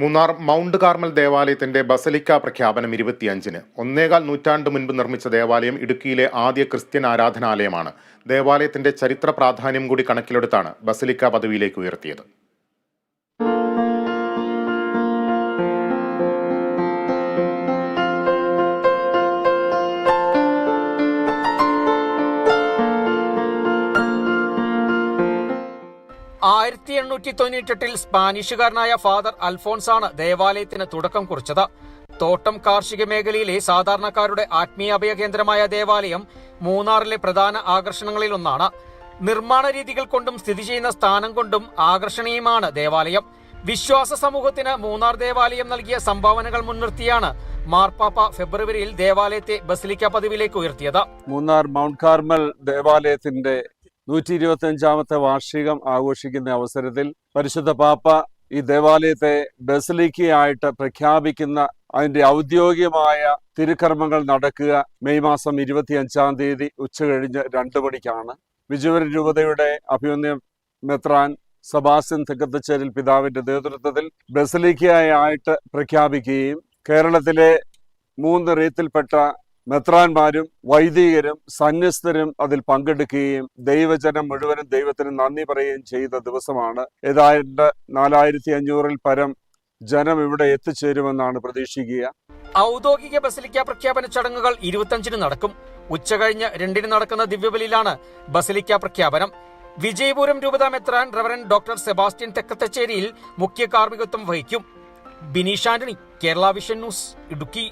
Munnar mount Carmel ദേവാലയത്തിന്റെ basilica പ്രഖ്യാപനം ഇരുപത്തിയഞ്ചിന്. ഒന്നേകാൽ നൂറ്റാണ്ട് മുൻപ് നിർമ്മിച്ച ദേവാലയം ഇടുക്കിയിലെ ആദ്യ ക്രിസ്ത്യൻ ആരാധനാലയമാണ്. ദേവാലയത്തിന്റെ ചരിത്ര പ്രാധാന്യം കൂടി കണക്കിലെടുത്താണ് ബസലിക്ക പദവിയിലേക്ക് ഉയർത്തിയത്. ആയിരത്തി എണ്ണൂറ്റി തൊണ്ണൂറ്റെട്ടിൽ സ്പാനിഷുകാരനായ ഫാദർ അൽഫോൺസാണ് ദേവാലയത്തിന് തുടക്കം കുറിച്ചത്. തോട്ടം കാർഷിക മേഖലയിലെ സാധാരണക്കാരുടെ ആത്മീയ അഭയ കേന്ദ്രമായ ദേവാലയം മൂന്നാറിലെ പ്രധാന ആകർഷണങ്ങളിലൊന്നാണ് നിർമ്മാണ രീതികൾ കൊണ്ടും സ്ഥിതി ചെയ്യുന്ന സ്ഥാനം കൊണ്ടും ആകർഷണീയമാണ് ദേവാലയം. വിശ്വാസ സമൂഹത്തിന് മൂന്നാർ ദേവാലയം നൽകിയ സംഭാവനകൾ മുൻനിർത്തിയാണ് മാർപ്പാപ്പ ഫെബ്രുവരിയിൽ ദേവാലയത്തെ ബസിലിക്ക പദവിയിലേക്ക് ഉയർത്തിയത്. മൂന്നാർ മൗണ്ട് കാർമൽ ദേവാലയത്തിന്റെ നൂറ്റി ഇരുപത്തിയഞ്ചാമത്തെ വാർഷികം ആഘോഷിക്കുന്ന അവസരത്തിൽ പരിശുദ്ധ പാപ്പ ഈ ദേവാലയത്തെ ബസലിക്കയായിട്ട് പ്രഖ്യാപിക്കുന്ന അതിന്റെ ഔദ്യോഗികമായ തിരുക്കർമ്മങ്ങൾ നടക്കുക മെയ് മാസം ഇരുപത്തി അഞ്ചാം തീയതി ഉച്ചകഴിഞ്ഞ് രണ്ട് മണിക്കാണ്. വിജുവര രൂപതയുടെ അഭിമന്യ മെത്രാൻ സബാസ്യൻ തെക്കത്തച്ചേരിൽ പിതാവിന്റെ നേതൃത്വത്തിൽ ബസലിക്കയായിട്ട് പ്രഖ്യാപിക്കുകയും കേരളത്തിലെ മൂന്ന് റീത്തിൽപ്പെട്ട മെത്രാന്മാരും വൈദികരും സന്യസ്തരും അതിൽ പങ്കെടുക്കുകയും ദൈവജനം മുഴുവനും ദൈവത്തിന് നന്ദി പറയുകയും ചെയ്ത ദിവസമാണ്. ഏതാണ്ട് നാലായിരത്തി അഞ്ഞൂറിൽ പരം ജനം ഇവിടെ എത്തിച്ചേരുമെന്നാണ് പ്രതീക്ഷിക്കുക. ഔദ്യോഗിക ബസലിക്ക പ്രഖ്യാപന ചടങ്ങുകൾ ഇരുപത്തിയഞ്ചിന് നടക്കും. ഉച്ചകഴിഞ്ഞ് രണ്ടിന് നടക്കുന്ന ദിവ്യബലിയിലാണ് ബസലിക്ക പ്രഖ്യാപനം. വിജയപുരം രൂപതാ മെത്രാൻ റവറൻ ഡോക്ടർ സെബാസ്റ്റ്യൻ തെക്കത്തച്ചേരിയിൽ മുഖ്യ കാർമ്മികത്വം വഹിക്കും. Bineesh Antony Kerala vision news Idukki.